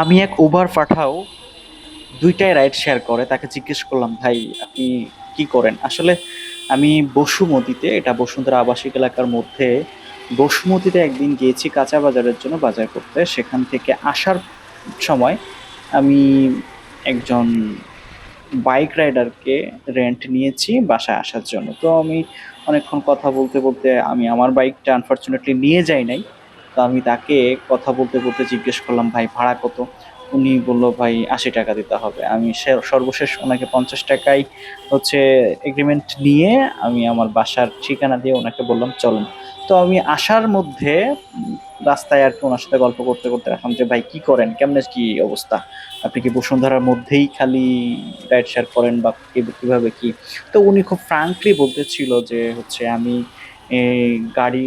আমি এক উবার পাঠাও, দুইটাই রাইড শেয়ার করে, তাকে জিজ্ঞেস করলাম, ভাই, আপনি কি করেন? আসলে আমি বসুমতিতে এটা বসুন্ধরা আবাসিক এলাকার মধ্যে বসুমতিতে একদিন গিয়েছি কাঁচা বাজারের জন্য বাজার করতে। সেখান থেকে আসার সময় আমি একজন বাইক রাইডারকে রেন্ট নিয়েছি বাসায় আসার জন্য। তো আমি অনেকক্ষণ কথা বলতে বলতে আমি আমার বাইকটা আনফর্চুনেটলি নিয়ে যাই নাই। তো আমি তাকে কথা বলতে বলতে জিজ্ঞেস করলাম, ভাই, ভাড়া কত? উনি বলল, ভাই, আশি টাকা দিতে হবে। আমি সর্বশেষ ওনাকে পঞ্চাশ টাকায় হচ্ছে এগ্রিমেন্ট নিয়ে আমি আমার বাসার ঠিকানা দিয়ে ওনাকে বললাম, চলুন। তো আমি আসার মধ্যে রাস্তায় আর কি ওনার সাথে গল্প করতে করতে রাখলাম যে, ভাই, কি করেন? কেমনে কি অবস্থা? আপনি কি বসুন্ধরার মধ্যেই খালি রাইড শেয়ার করেন বা কীভাবে কি? তো উনি খুব ফ্রাঙ্কলি বলতেছিল যে, হচ্ছে আমি গাড়ি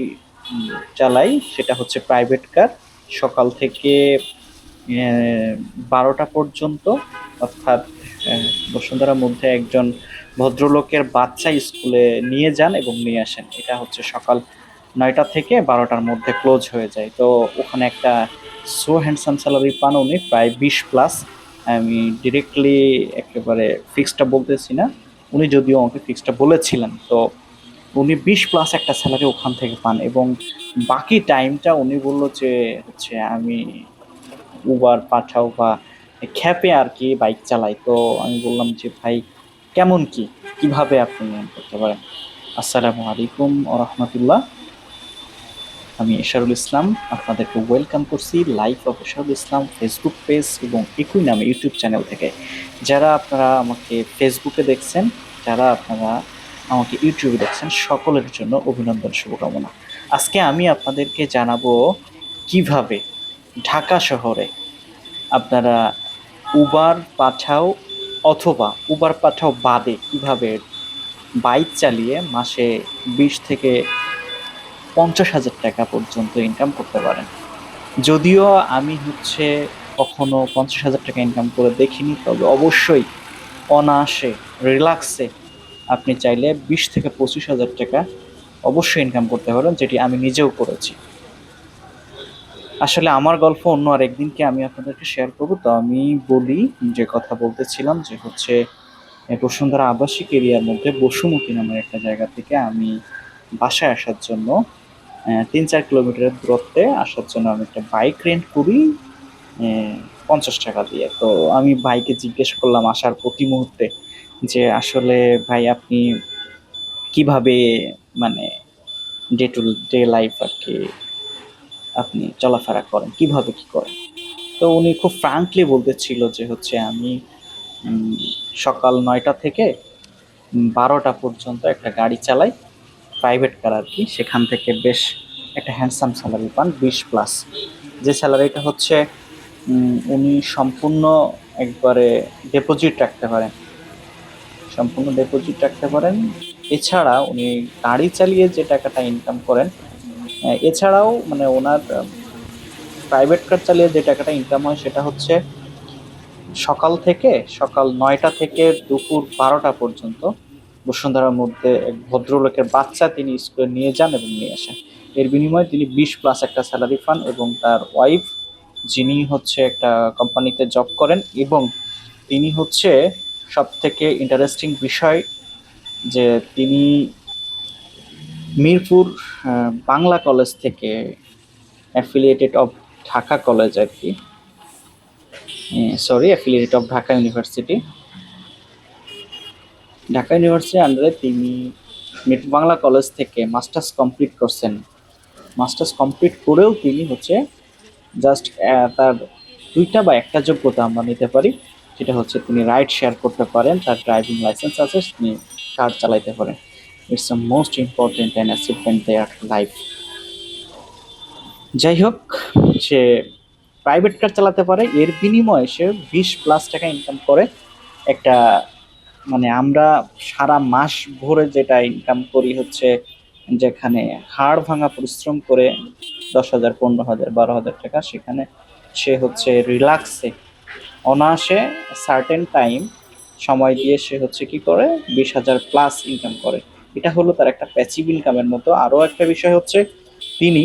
চালাই, সেটা হচ্ছে প্রাইভেট কার সকাল থেকে বারোটা পর্যন্ত, অর্থাৎ বসুন্ধরার মধ্যে একজন ভদ্রলোকের বাচ্চা স্কুলে নিয়ে যান এবং নিয়ে আসেন। এটা হচ্ছে সকাল নয়টা থেকে বারোটার মধ্যে ক্লোজ হয়ে যায়। তো ওখানে একটা সো হ্যান্ডসাম স্যালারি পান উনি, প্রায় বিশ প্লাস আমি ডিরেক্টলি একেবারে ফিক্সডটা বলতেছি না। উনি যদিও আমাকে ফিক্সডটা বলেছিলেন, তো উনি বিশ প্লাস একটা স্যালারি ওখান থেকে পান এবং বাকি টাইমটা উনি বলল যে, হচ্ছে আমি উবার পাঠাও বা খ্যাপে আর কি বাইক চালাই। তো আমি বললাম যে, ভাই, কেমন কি? কীভাবে আপনি earn করতে পারেন? আসসালামু আলাইকুম রহমতুল্লাহ। আমি এশারুল ইসলাম, আপনাদেরকে ওয়েলকাম করছি life of Esharul Islam Facebook page এবং একই নামে ইউটিউব চ্যানেল থেকে। যারা আপনারা আমাকে ফেসবুকে দেখছেন, যারা আপনারা আমাকে ইউটিউবে দেখছেন, সকলের জন্য অভিনন্দন, শুভকামনা। আজকে আমি আপনাদেরকে জানাব কীভাবে ঢাকা শহরে আপনারা উবার পাঠাও অথবা উবার পাঠাও বাদে কীভাবে বাইক চালিয়ে মাসে বিশ থেকে পঞ্চাশ হাজার টাকা পর্যন্ত ইনকাম করতে পারেন। যদিও আমি হচ্ছে কখনো পঞ্চাশ হাজার টাকা ইনকাম করে দেখিনি, তবে অবশ্যই অনায়াসে রিল্যাক্সে আপনি চাইলে বিশ থেকে পঁচিশ হাজার টাকা অবশ্যই ইনকাম করতে পারেন, যেটি আমি নিজেও করেছি। আসলে আমার গল্প অন্য আর একদিনকে আমি আপনাদেরকে শেয়ার করব। তো আমি বলি যে কথা বলতেছিলাম যে হচ্ছে বসুন্ধরা আবাসিক এরিয়ার মধ্যে বসুমতি নামের একটা জায়গা থেকে আমি বাসায় আসার জন্য তিন চার কিলোমিটারের দূরত্বে আসার জন্য আমি একটা বাইক রেন্ট করি পঞ্চাশ টাকা দিয়ে। তো আমি বাইকে জিজ্ঞেস করলাম আসার প্রতি মুহূর্তে যে আসলে ভাই আপনি কীভাবে মানে ডে টু ডে লাইফ আর কি আপনি চলাফেরা করেন, কীভাবে কি করেন? তো উনি খুব ফ্রাঙ্কলি বলতেছিল যে হচ্ছে আমি সকাল নয়টা থেকে বারোটা পর্যন্ত একটা গাড়ি চালাই প্রাইভেট কার আর কি, সেখান থেকে বেশ একটা হ্যান্ডসাম স্যালারি পান, বিশ প্লাস যে স্যালারিটা হচ্ছে উনি সম্পূর্ণ একবারে ডিপোজিট রাখতে পারেন। সম্পূর্ণ ডিপোজিট রাখতে পারেন। এছাড়া উনি গাড়ি চালিয়ে যে টাকাটা ইনকাম করেন এছাড়াও মানে ওনার প্রাইভেট কার চালিয়ে যে টাকাটা ইনকাম হয় সেটা হচ্ছে সকাল থেকে, সকাল নয়টা থেকে দুপুর বারোটা পর্যন্ত বসুন্ধরার মধ্যে এক ভদ্রলোকের বাচ্চা তিনি স্কুলে নিয়ে যান এবং নিয়ে আসেন। এর বিনিময়ে তিনি বিশ প্লাস একটা স্যালারি পান এবং তার ওয়াইফ যিনি হচ্ছে একটা কোম্পানিতে জব করেন এবং তিনি হচ্ছে সব থেকে ইন্টারেস্টিং বিষয় যে তিনি মিরপুর বাংলা কলেজ থেকে অ্যাফিলিয়েটেড অফ ঢাকা কলেজ আর কি। Sorry affiliated of Dhaka university Dhaka ইউনিভার্সিটির আন্ডারে তিনি মিরপুর, বাংলা কলেজ থেকে মাস্টার্স কমপ্লিট করছেন। মাস্টার্স কমপ্লিট করেও তিনি হচ্ছে জাস্ট তার দুইটা বা একটা যোগ্যতা আমরা নিতে পারি। সেটা হচ্ছে তিনি রাইড শেয়ার করতে পারেন, তার ড্রাইভিং লাইসেন্স আছে, তিনি কার চালাইতে পারেন। It's the most important and achievement their life যাই হোক, সে প্রাইভেট কার চালাতে পারে, এর বিনিময়ে সে বিশ প্লাস টাকা ইনকাম করে। একটা মানে আমরা সারা মাস ভরে যেটা ইনকাম করি হচ্ছে যেখানে হাড় ভাঙা পরিশ্রম করে দশ হাজার, পনেরো হাজার, বারো হাজার টাকা, সেখানে সে হচ্ছে রিল্যাক্সে অনায়াসে সার্টেন টাইম সময় দিয়ে সে হচ্ছে কি করে? বিশ হাজার প্লাস ইনকাম করে। এটা হলো তার একটা প্যাসিভ ইনকামের মতো। আরও একটা বিষয় হচ্ছে, তিনি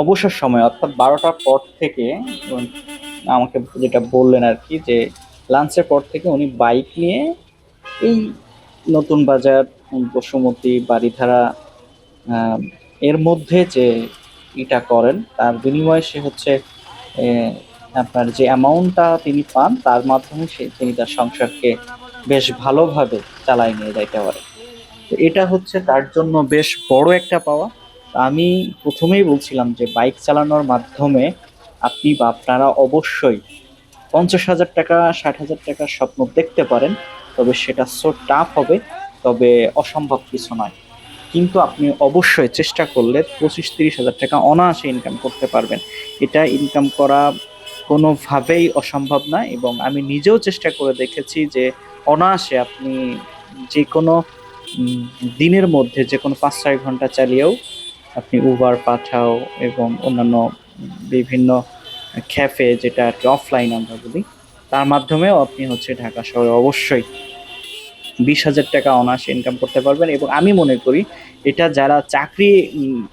অবসর সময় অর্থাৎ বারোটার পর থেকে আমাকে যেটা বললেন আর কি, যে লাঞ্চের পর থেকে উনি বাইক নিয়ে এই নতুন বাজার, বসুমতী বাড়িধারা এর মধ্যে যে এটা করেন, তার বিনিময়ে সে হচ্ছে আপনার যে অ্যামাউন্টটা তিনি পান, তার মাধ্যমে সে, তিনি তার সংসারকে বেশ ভালোভাবে চালায় নিয়ে যাইতে পারে। তো এটা হচ্ছে তার জন্য বেশ বড় একটা পাওয়া। আমি প্রথমেই বলছিলাম যে বাইক চালানোর মাধ্যমে আপনি বা আপনারা অবশ্যই পঞ্চাশ হাজার টাকা, ষাট হাজার টাকার স্বপ্ন দেখতে পারেন, তবে সেটা সো টাফ হবে, তবে অসম্ভব কিছু নয়। কিন্তু আপনি অবশ্যই চেষ্টা করলে পঁচিশ, তিরিশ হাজার টাকা অনায়াসে ইনকাম করতে পারবেন। এটা ইনকাম করা কোনোভাবেই অসম্ভব না এবং আমি নিজেও চেষ্টা করে দেখেছি যে অনায়াসে আপনি যে কোনো দিনের মধ্যে যে কোনো পাঁচ ছয় ঘণ্টা চালিয়েও আপনি উবার পাঠাও এবং অন্যান্য বিভিন্ন ক্যাফে যেটা আর কি অফলাইন আমরা বলি, তার মাধ্যমেও আপনি হচ্ছে ঢাকা শহরে অবশ্যই বিশ হাজার টাকা অনায়াসে ইনকাম করতে পারবেন এবং আমি মনে করি এটা যারা চাকরি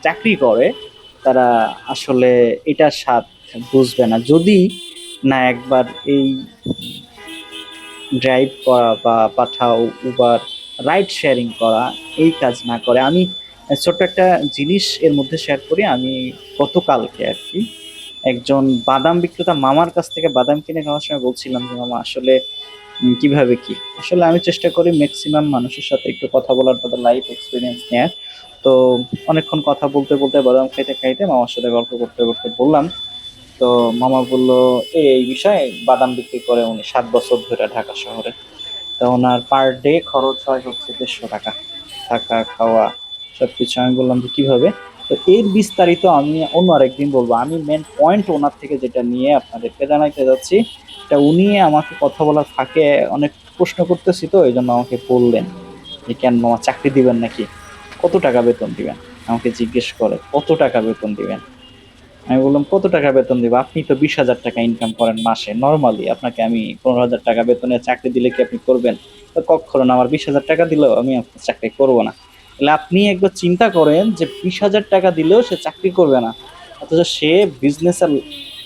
চাকরি করে তারা আসলে এটার স্বাদ বুঝবে না। যদি না একবার এই ড্রাইভ করা বা পাঠাও উবার রাইড শেয়ারিং করা, এই কাজ না করে। আমি ছোট্ট একটা জিনিস এর মধ্যে শেয়ার করি। আমি গতকালকে আর কি একজন বাদাম বিক্রেতা মামার কাছ থেকে বাদাম কিনে খাওয়ার সময় বলছিলাম যে, মামা, আসলে কীভাবে কি? আসলে আমি চেষ্টা করি ম্যাক্সিমাম মানুষের সাথে একটু কথা বলার তাদের লাইফ এক্সপিরিয়েন্স নেয়ার। তো অনেকক্ষণ কথা বলতে বলতে বাদাম খাইতে খাইতে মামার সাথে গল্প করতে করতে বললাম। তো মামা বলল, এই বিষয়ে বাদাম বিক্রি করে উনি সাত বছর ধরে ঢাকা শহরে। তো ওনার পার ডে খরচ হয় হচ্ছে দেড়শো টাকা। থাকা, খাওয়া সব কিছু আমি বললাম, যে কীভাবে? তো এর বিস্তারিত আমি অন্য আরেকদিন বলব। আমি মেন পয়েন্ট ওনার থেকে যেটা নিয়ে আপনাদেরকে জানাইতে যাচ্ছি, এটা উনি আমাকে কথা বলার ফাঁকে অনেক প্রশ্ন করতেছি তো এই জন্য আমাকে বললেন যে, কেন মামা, চাকরি দিবেন নাকি? কত টাকা বেতন দিবেন? আমাকে জিজ্ঞেস করে, কত টাকা বেতন দিবেন? আমি বললাম, কত টাকা বেতন দিব? আপনি তো বিশ হাজার টাকা ইনকাম করেন মাসে। নর্মালি আপনাকে আমি পনেরো হাজার টাকা বেতনে চাকরি দিলে কি আপনি করবেন? তো না আমার বিশ হাজার টাকা দিলেও আমি আপনার চাকরি করব না। তাহলে আপনি একবার চিন্তা করেন যে বিশ হাজার টাকা দিলেও সে চাকরি করবে না। অথচ সে বিজনেসের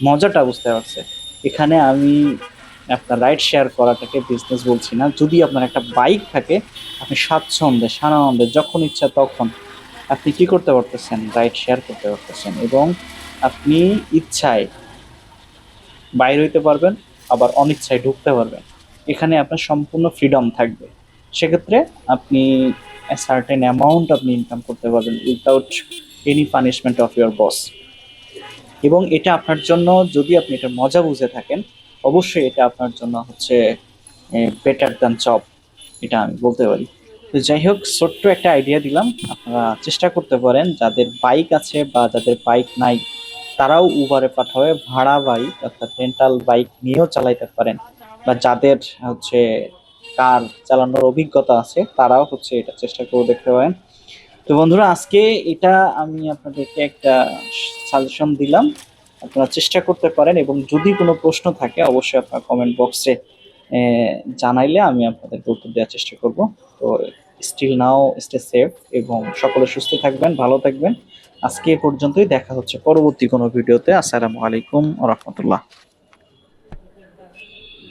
মজাটা বুঝতে পারছে। এখানে আমি আপনার রাইড শেয়ার করাটাকে বিজনেস বলছি না। যদি আপনার একটা বাইক থাকে, আপনি স্বাচ্ছন্দ্যে সানানন্দে যখন ইচ্ছা তখন আপনি কি করতে পারতেছেন? রাইড শেয়ার করতে পারতেছেন এবং আপনি ইচ্ছায় বাইর হইতে পারবেন, আবার অনিচ্ছায় ঢুকতে পারবেন। এখানে আপনার সম্পূর্ণ ফ্রিডম থাকবে। সেক্ষেত্রে আপনি সার্টেন অ্যামাউন্ট আপনি ইনকাম করতে পারবেন without any punishment of your boss এবং এটা আপনার জন্য, যদি আপনি এটা মজা বুঝে থাকেন, অবশ্যই এটা আপনার জন্য হচ্ছে বেটার দ্যান জব এটা আমি বলতে পারি। তো যাই হোক, ছোট্ট একটা আইডিয়া দিলাম। আপনারা চেষ্টা করতে পারেন, যাদের বাইক আছে বা যাদের বাইক নাই তারাও উবারে পাঠাবে, ভাড়া বাইক অর্থাৎ রেন্টাল বাইক নিয়েও চালাইতে পারেন। বা যাদের হচ্ছে কার চালানোর অভিজ্ঞতা আছে, তারাও হচ্ছে এটা চেষ্টা করে দেখতে পারেন। তো বন্ধুরা, আজকে এটা আমি আপনাদেরকে একটা সাজেশন দিলাম। আপনারা চেষ্টা করতে পারেন এবং যদি কোনো প্রশ্ন থাকে, অবশ্যই আপনার কমেন্ট বক্সে জানাইলে আমি আপনাদের উত্তর দেওয়ার চেষ্টা করব। তো স্টিল নাও স্টে সেফ এবং সকলে সুস্থ থাকবেন, ভালো থাকবেন। আজকে পর্যন্তই দেখা হচ্ছে পরবর্তী কোনো ভিডিওতে। আসসালামু আলাইকুম রহমতুল্লাহ।